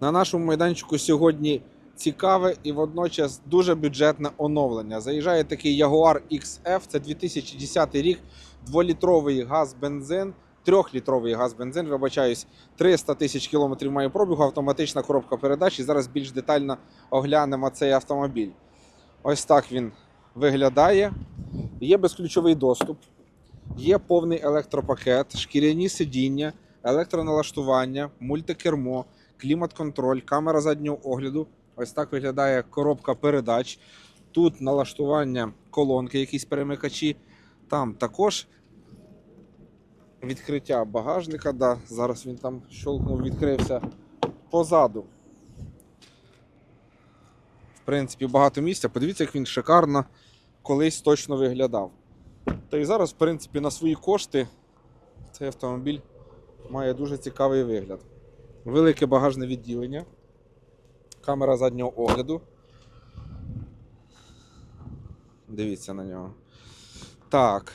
На нашому майданчику сьогодні цікаве і водночас дуже бюджетне оновлення. Заїжджає такий Jaguar XF, це 2010 рік, 2-літровий газ-бензин, 3-літровий газ-бензин, вибачаюсь, 300 тисяч кілометрів має пробігу, автоматична коробка передач. І зараз більш детально оглянемо цей автомобіль. Ось так він виглядає. Є безключовий доступ, є повний електропакет, шкіряні сидіння, електроналаштування, мультикермо, клімат-контроль, камера заднього огляду. Ось так виглядає коробка передач. Тут налаштування колонки, якісь перемикачі. Там також відкриття багажника. Да, зараз він там щолкнув, відкрився позаду. В принципі, багато місця. Подивіться, як він шикарно колись точно виглядав. Та і зараз, в принципі, на свої кошти цей автомобіль має дуже цікавий вигляд. Велике багажне відділення, камера заднього огляду. Дивіться на нього. Так.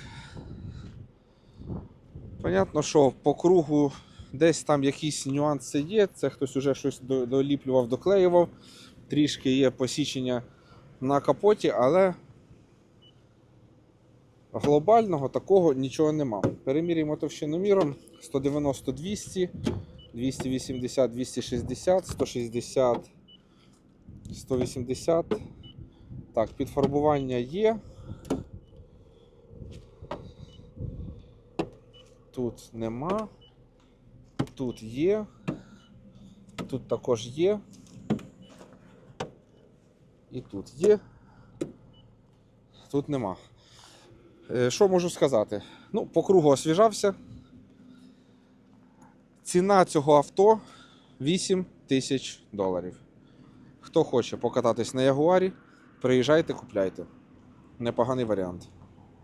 Понятно, що по кругу десь там якісь нюанси є. Це хтось уже щось доліплював, доклеював. Трішки є посічення на капоті, але глобального такого нічого нема. Перемірюємо товщиноміром 190 200, 280 260, 160 180. Так, підфарбування є. Тут нема. Тут є. Тут також є. І тут є. Тут нема. Е, Що можу сказати? Ну, по кругу освіжався. Ціна цього авто 8 тисяч доларів. Хто хоче покататись на Ягуарі, приїжджайте, купляйте. Непоганий варіант.